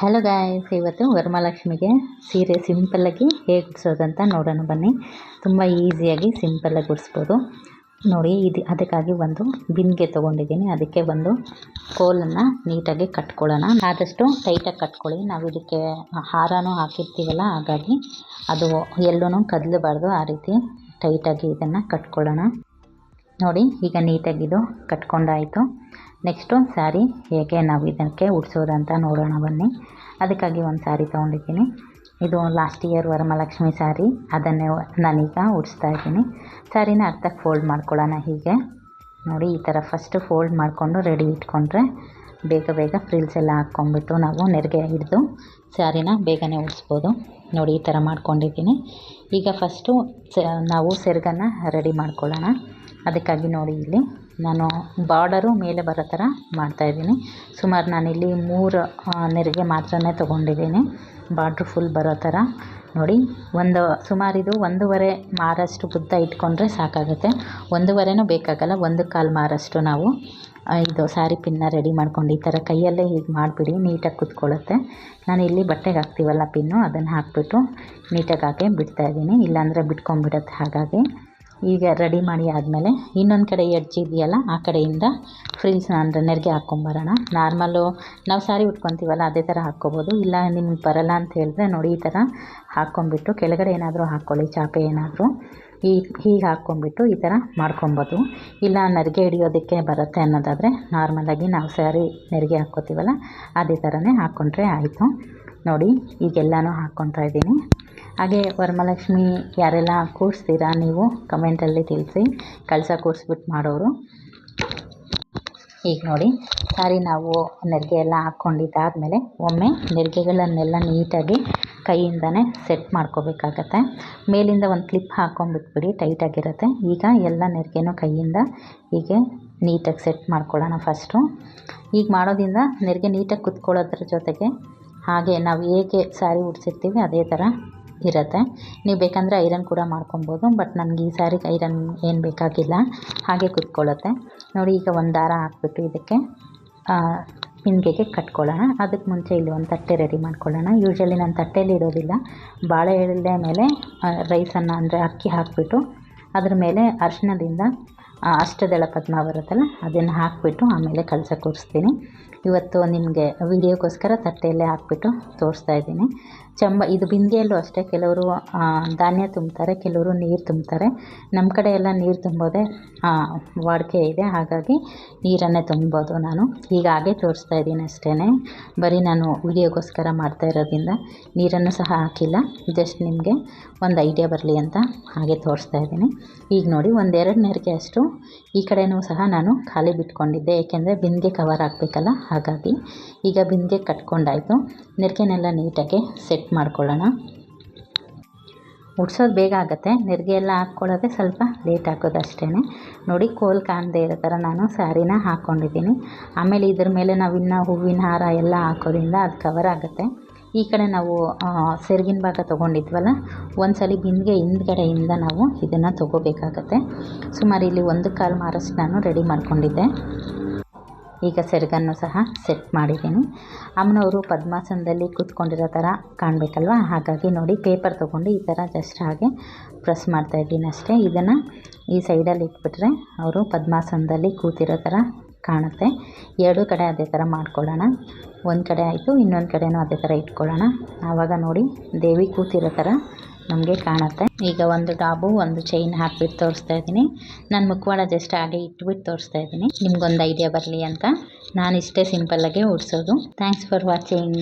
Hello guys ಇವತ್ತು ವರಮಹಾಲಕ್ಷ್ಮಿಗೆ ಸೀರೆ ಸಿಂಪಲ್ಲಾಗಿ ಹೇಗೆ ಉಡ್ಸೋದಂತ ನೋಡೋಣ ಬನ್ನಿ. ತುಂಬ ಈಸಿಯಾಗಿ ಸಿಂಪಲ್ಲಾಗಿ ಉಡಿಸ್ಬೋದು. ನೋಡಿ, ಇದು ಅದಕ್ಕಾಗಿ ಒಂದು ಬಿಂದಿಗೆ ತೊಗೊಂಡಿದ್ದೀನಿ. ಅದಕ್ಕೆ ಒಂದು ಕೋಲನ್ನು ನೀಟಾಗಿ ಕಟ್ಕೊಳ್ಳೋಣ. ಆದಷ್ಟು ಟೈಟಾಗಿ ಕಟ್ಕೊಳ್ಳಿ. ನಾವು ಇದಕ್ಕೆ ಹಾರನೂ ಹಾಕಿರ್ತೀವಲ್ಲ, ಹಾಗಾಗಿ ಅದು ಎಲ್ಲೂ ಕದಲಬಾರ್ದು. ಆ ರೀತಿ ಟೈಟಾಗಿ ಇದನ್ನು ಕಟ್ಕೊಳ್ಳೋಣ. ನೋಡಿ, ಈಗ ನೀಟಾಗಿ ಇದು ಕಟ್ಕೊಂಡಾಯಿತು. ನೆಕ್ಸ್ಟು ಸ್ಯಾರಿ ಹೇಗೆ ನಾವು ಇದಕ್ಕೆ ಉಡ್ಸೋದಂತ ನೋಡೋಣ ಬನ್ನಿ. ಅದಕ್ಕಾಗಿ ಒಂದು ಸ್ಯಾರಿ ತೊಗೊಂಡಿದ್ದೀನಿ. ಇದು ಲಾಸ್ಟ್ ಇಯರ್ ವರಮಹಾಲಕ್ಷ್ಮಿ ಸ್ಯಾರಿ ಅದನ್ನೇ ನಾನೀಗ ಉಡಿಸ್ತಾ ಇದ್ದೀನಿ. ಸ್ಯಾರಿನ ಅರ್ಥಕ್ಕೆ ಫೋಲ್ಡ್ ಮಾಡ್ಕೊಳ್ಳೋಣ ಹೀಗೆ. ನೋಡಿ, ಈ ಥರ ಫಸ್ಟ್ ಫೋಲ್ಡ್ ಮಾಡಿಕೊಂಡು ರೆಡಿ ಇಟ್ಕೊಂಡ್ರೆ ಬೇಗ ಬೇಗ ಫ್ರಿಲ್ಸ್ ಎಲ್ಲ ಹಾಕ್ಕೊಂಬಿಟ್ಟು ನಾವು ನೆರಿಗೆ ಹಿಡಿದು ಸ್ಯಾರಿನ ಬೇಗನೆ ಉಡಿಸ್ಬೋದು. ನೋಡಿ, ಈ ಥರ ಮಾಡ್ಕೊಂಡಿದ್ದೀನಿ. ಈಗ ಫಸ್ಟು ನಾವು ಸೆರಗನ್ನು ರೆಡಿ ಮಾಡ್ಕೊಳ್ಳೋಣ. ಅದಕ್ಕಾಗಿ ನೋಡಿ ಇಲ್ಲಿ ನಾನು ಬಾರ್ಡರು ಮೇಲೆ ಬರೋ ಥರ ಮಾಡ್ತಾಯಿದ್ದೀನಿ ಸುಮಾರು ನಾನಿಲ್ಲಿ ಮೂರು ನೆರಿಗೆ ಮಾತ್ರ ತೊಗೊಂಡಿದ್ದೀನಿ. ಬಾರ್ಡ್ರು ಫುಲ್ ಬರೋ ಥರ. ನೋಡಿ, ಒಂದು, ಸುಮಾರು ಇದು ಒಂದೂವರೆ ಮಾರಷ್ಟು ಉದ್ದ ಇಟ್ಕೊಂಡ್ರೆ ಸಾಕಾಗುತ್ತೆ. ಒಂದೂವರೆನೂ ಬೇಕಾಗಲ್ಲ, ಒಂದು ಕಾಲು ಮಾರಷ್ಟು ನಾವು ಇದು ಸ್ಯಾರಿ ಪಿನ್ನ ರೆಡಿ ಮಾಡ್ಕೊಂಡು ಈ ಥರ ಕೈಯಲ್ಲೇ ಹೀಗೆ ಮಾಡಿಬಿಡಿ, ನೀಟಾಗಿ ಕುತ್ಕೊಳ್ಳುತ್ತೆ. ನಾನು ಇಲ್ಲಿ ಬಟ್ಟೆಗೆ ಹಾಕ್ತೀವಲ್ಲ ಪಿನ್ನು, ಅದನ್ನು ಹಾಕಿಬಿಟ್ಟು ನೀಟಾಗಿ ಹಾಕಿ ಬಿಡ್ತಾಯಿದ್ದೀನಿ ಇಲ್ಲಾಂದರೆ ಬಿಟ್ಕೊಂಡ್ಬಿಡತ್ತೆ ಹಾಗಾಗಿ. ಈಗ ರೆಡಿ ಮಾಡಿ ಆದಮೇಲೆ ಇನ್ನೊಂದು ಕಡೆ ಎಡ್ಜ್ ಇದೆಯಲ್ಲ, ಆ ಕಡೆಯಿಂದ ಫ್ರಿಲ್ಸ್ನ ಅಂದರೆ ನೆರಿಗೆ ಹಾಕ್ಕೊಂಬರೋಣ ನಾರ್ಮಲ್ಲು ನಾವು ಸ್ಯಾರಿ ಉಟ್ಕೊತೀವಲ್ಲ, ಅದೇ ಥರ ಹಾಕ್ಕೋಬೋದು. ಇಲ್ಲ ನಿಮ್ಗೆ ಬರಲ್ಲ ಅಂತ ಹೇಳಿದ್ರೆ ನೋಡಿ ಈ ಥರ ಹಾಕ್ಕೊಂಬಿಟ್ಟು ಕೆಳಗಡೆ ಏನಾದರೂ ಹಾಕ್ಕೊಳ್ಳಿ ಚಾಪೆ ಏನಾದರೂ. ಈ, ಹೀಗೆ ಹಾಕ್ಕೊಂಬಿಟ್ಟು ಈ ಥರ ಮಾಡ್ಕೊಬೋದು. ಇಲ್ಲ ನೆರಿಗೆ ಹಿಡಿಯೋದಕ್ಕೆ ಬರುತ್ತೆ ಅನ್ನೋದಾದರೆ ನಾರ್ಮಲಾಗಿ ನಾವು ಸ್ಯಾರಿ ನೆರಿಗೆ ಹಾಕ್ಕೋತೀವಲ್ಲ, ಅದೇ ಥರನೇ ಹಾಕ್ಕೊಂಡ್ರೆ ಆಯಿತು. ನೋಡಿ, ಈಗೆಲ್ಲನೂ ಹಾಕ್ಕೊತಾ ಇದ್ದೀನಿ. ಹಾಗೆ ವರಮಹಾಲಕ್ಷ್ಮಿ ಯಾರೆಲ್ಲ ಕೂರಿಸ್ತೀರಾ ನೀವು ಕಮೆಂಟಲ್ಲಿ ತಿಳಿಸಿ. ಕಳಸ ಕೂರಿಸ್ಬಿಟ್ಟು ಮಾಡೋರು. ಈಗ ನೋಡಿ, ಸಾರಿ ನಾವು ನೆರಿಗೆ ಎಲ್ಲ ಹಾಕ್ಕೊಂಡಿದ್ದಾದಮೇಲೆ ಒಮ್ಮೆ ನೆರಿಗೆಗಳನ್ನೆಲ್ಲ ನೀಟಾಗಿ ಕೈಯಿಂದನೇ ಸೆಟ್ ಮಾಡ್ಕೋಬೇಕಾಗತ್ತೆ. ಮೇಲಿಂದ ಒಂದು ಕ್ಲಿಪ್ ಹಾಕ್ಕೊಂಡ್ಬಿಟ್ಬಿಡಿ ಟೈಟಾಗಿರುತ್ತೆ ಈಗ ಎಲ್ಲ ನೆರಿಗೆನೂ ಕೈಯಿಂದ ಹೀಗೆ ನೀಟಾಗಿ ಸೆಟ್ ಮಾಡ್ಕೊಳ್ಳೋಣ ಫಸ್ಟು ಈಗ ಮಾಡೋದ್ರಿಂದ ನೆರಿಗೆ ನೀಟಾಗಿ ಕುತ್ಕೊಳ್ಳೋದ್ರ ಜೊತೆಗೆ ಹಾಗೆ ನಾವು ಹೇಗೆ ಸ್ಯಾರಿ ಉಡ್ಸಿರ್ತೀವಿ, ಅದೇ ಥರ ಇರುತ್ತೆ. ನೀವು ಬೇಕೆಂದರೆ ಐರನ್ ಕೂಡ ಮಾಡ್ಕೊಬೋದು, ಬಟ್ ನನಗೆ ಈ ಸ್ಯಾರಿಗೆ ಐರನ್ ಏನು ಬೇಕಾಗಿಲ್ಲ. ಹಾಗೆ ಕುತ್ಕೊಳ್ಳುತ್ತೆ. ನೋಡಿ, ಈಗ ಒಂದು ದಾರ ಹಾಕ್ಬಿಟ್ಟು ಇದಕ್ಕೆ ಹಿಂಗೆಗೆ ಕಟ್ಕೊಳ್ಳೋಣ. ಅದಕ್ಕೆ ಮುಂಚೆ ಇಲ್ಲಿ ಒಂದು ತಟ್ಟೆ ರೆಡಿ ಮಾಡ್ಕೊಳ್ಳೋಣ. ಯೂಶ್ವಲಿ ನಾನು ತಟ್ಟೆಯಲ್ಲಿ ಇರೋದಿಲ್ಲ ಬಾಳೆ ಎಲೆ ಮೇಲೆ ರೈಸನ್ನು ಅಂದರೆ ಅಕ್ಕಿ ಹಾಕಿಬಿಟ್ಟು, ಅದ್ರ ಮೇಲೆ ಅರಿಶಿಣದಿಂದ ಅಷ್ಟದಳ ಪದ್ಮ ಬರುತ್ತಲ್ಲ, ಅದನ್ನು ಹಾಕಿಬಿಟ್ಟು ಆಮೇಲೆ ಕಲಸ ಕೂರಿಸ್ತೀನಿ. ಇವತ್ತು ನಿಮಗೆ ವಿಡಿಯೋಗೋಸ್ಕರ ತಟ್ಟೆಯಲ್ಲೇ ಹಾಕ್ಬಿಟ್ಟು ತೋರಿಸ್ತಾ ಇದ್ದೀನಿ. ಚಂಬ, ಇದು ಬಿಂದಿಗೆಯಲ್ಲೂ ಅಷ್ಟೇ, ಕೆಲವರು ಧಾನ್ಯ ತುಂಬ್ತಾರೆ, ಕೆಲವರು ನೀರು ತುಂಬ್ತಾರೆ. ನಮ್ಮ ಕಡೆ ಎಲ್ಲ ನೀರು ತುಂಬೋದೇ ವಾಡಿಕೆ ಇದೆ. ಹಾಗಾಗಿ ನೀರನ್ನೇ ತುಂಬೋದು ನಾನು. ಹೀಗಾಗೆ ತೋರಿಸ್ತಾ ಇದ್ದೀನಿ ಅಷ್ಟೇ ಬರೀ ನಾನು ವಿಡಿಯೋಗೋಸ್ಕರ ಮಾಡ್ತಾ ಇರೋದ್ರಿಂದ ನೀರನ್ನು ಸಹ ಹಾಕಿಲ್ಲ. ಜಸ್ಟ್ ನಿಮಗೆ ಒಂದು ಐಡಿಯಾ ಬರಲಿ ಅಂತ ಹಾಗೆ ತೋರಿಸ್ತಾ ಇದ್ದೀನಿ. ಈಗ ನೋಡಿ ಒಂದೆರಡು ನೆರಿಗೆ ಅಷ್ಟು ಈ ಕಡೆಯೂ ಸಹ ನಾನು ಖಾಲಿ ಬಿಟ್ಕೊಂಡಿದ್ದೆ. ಏಕೆಂದರೆ ಬಿಂದಿಗೆ ಕವರ್ ಹಾಕಬೇಕಲ್ಲ ಹಾಗಾಗಿ ಈಗ ಬಿಂದಿಗೆ ಕಟ್ಕೊಂಡಾಯಿತು. ನೆರಿಗೆನೆಲ್ಲ ನೀಟಾಗಿ ಸೆಟ್ ಮಾಡ್ಕೊಳ್ಳೋಣ. ಉಡ್ಸೋದು ಬೇಗ ಆಗುತ್ತೆ. ನೆರಿಗೆ ಎಲ್ಲ ಹಾಕ್ಕೊಳ್ಳೋದೇ ಸ್ವಲ್ಪ ಲೇಟ್ ಆಗೋದು ನೋಡಿ ಕೋಲ್ ಕಾಣದೇ ಇರೋ ಥರ ನಾನು ಸ್ಯಾರಿನ ಹಾಕ್ಕೊಂಡಿದ್ದೀನಿ. ಆಮೇಲೆ ಇದ್ರ ಮೇಲೆ ನಾವು ಇನ್ನೂ ಹೂವಿನ ಹಾರ ಎಲ್ಲ ಹಾಕೋದ್ರಿಂದ ಅದು ಕವರ್ ಆಗುತ್ತೆ. ಈ ಕಡೆ ನಾವು ಸೆರಗಿನ ಭಾಗ ತೊಗೊಂಡಿದ್ವಲ್ಲ ಒಂದು ಸಲ ಬಿಂದಿಗೆ ಹಿಂದ್ಗಡೆಯಿಂದ ನಾವು ಇದನ್ನು ತೊಗೋಬೇಕಾಗತ್ತೆ. ಸುಮಾರು ಇಲ್ಲಿ ಒಂದು ಕಾಲು ಮಾರಷ್ಟು ನಾನು ರೆಡಿ ಮಾಡ್ಕೊಂಡಿದ್ದೆ. ಈಗ ಸೆರಗನ್ನು ಸಹ ಸೆಟ್ ಮಾಡಿದ್ದೀನಿ. ಅಮ್ಮನವರು ಪದ್ಮಾಸನದಲ್ಲಿ ಕೂತ್ಕೊಂಡಿರೋ ಥರ ಕಾಣಬೇಕಲ್ವ? ಹಾಗಾಗಿ ನೋಡಿ ಪೇಪರ್ ತೊಗೊಂಡು ಈ ಥರ ಜಸ್ಟ್ ಹಾಗೆ ಪ್ರೆಸ್ ಮಾಡ್ತಾಯಿದ್ದೀನಿ ಅಷ್ಟೇ. ಇದನ್ನು ಈ ಸೈಡಲ್ಲಿ ಇಟ್ಬಿಟ್ರೆ ಅವರು ಪದ್ಮಾಸನದಲ್ಲಿ ಕೂತಿರೋ ಥರ ಕಾಣುತ್ತೆ. ಎರಡೂ ಕಡೆ ಅದೇ ಥರ ಮಾಡ್ಕೊಳ್ಳೋಣ. ಒಂದು ಕಡೆ ಆಯಿತು, ಇನ್ನೊಂದು ಕಡೆಯೂ ಅದೇ ಥರ ಇಟ್ಕೊಳ್ಳೋಣ. ಆವಾಗ ನೋಡಿ, ದೇವಿ ಕೂತಿರೋ ಥರ ನಮಗೆ ಕಾಣುತ್ತೆ. ಈಗ ಒಂದು ಡಾಬು, ಒಂದು ಚೈನ್ ಹಾಕ್ಬಿಟ್ಟು ತೋರಿಸ್ತಾ ಇದ್ದೀನಿ. ನಾನು ಮುಖವಾಡ ಜಸ್ಟ್ ಹಾಗೆ ಇಟ್ಬಿಟ್ಟು ತೋರಿಸ್ತಾ ಇದ್ದೀನಿ. ನಿಮ್ಗೊಂದು ಐಡಿಯಾ ಬರಲಿ ಅಂತ. ನಾನು ಇಷ್ಟೇ ಸಿಂಪಲ್ಲಾಗೆ ಉಡ್ಸೋದು. Thanks for watching